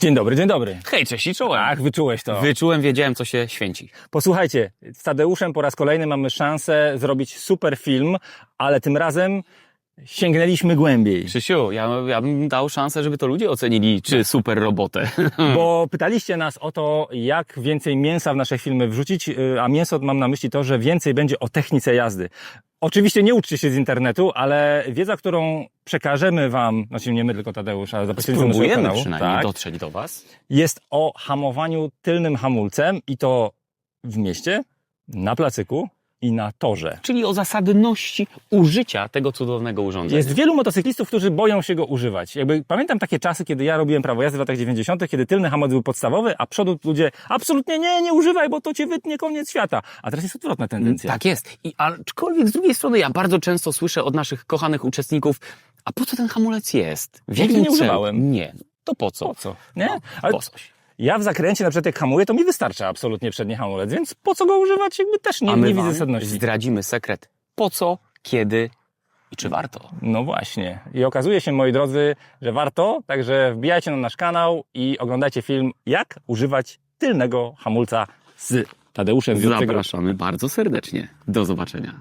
Dzień dobry, dzień dobry. Hej, cześć i czołem. Ach, wyczułeś to. Wyczułem, wiedziałem, co się święci. Posłuchajcie, z Tadeuszem po raz kolejny mamy szansę zrobić super film, ale tym razem sięgnęliśmy głębiej. Krzysiu, ja, ja bym dał szansę, żeby to ludzie ocenili, czy super robotę. Bo pytaliście nas o to, jak więcej mięsa w nasze filmy wrzucić, y, a mięso mam na myśli to, że więcej będzie o technice jazdy. Oczywiście nie uczcie się z internetu, ale wiedza, którą przekażemy wam, znaczy nie my, tylko Tadeusz, ale za pośrednictwem naszego kanału, przynajmniej tak, dotrzeć do was. jest o hamowaniu tylnym hamulcem i to w mieście, na placyku i na torze. Czyli o zasadności użycia tego cudownego urządzenia. Jest wielu motocyklistów, którzy boją się go używać. Jakby pamiętam takie czasy, kiedy ja robiłem prawo jazdy w latach 90., kiedy tylny hamulec był podstawowy, a przodu ludzie absolutnie nie, nie używaj, bo to cię wytnie koniec świata. A teraz jest odwrotna tendencja. Tak jest. I aczkolwiek z drugiej strony ja bardzo często słyszę od naszych kochanych uczestników, a po co ten hamulec jest? W jakim nie celu? używałem. Nie. To po co? Po co? Nie? No, Ale po coś. Ja w zakręcie na przykład jak hamuję, to mi wystarcza absolutnie przedni hamulec, więc po co go używać? Jakby też nie, a my nie widzę wam zasadności. zdradzimy sekret. Po co, kiedy i czy warto? No właśnie. I okazuje się, moi drodzy, że warto, także wbijajcie na nasz kanał i oglądajcie film, jak używać tylnego hamulca z Tadeuszem Wiórczyk. Zapraszamy bardzo serdecznie. Do zobaczenia.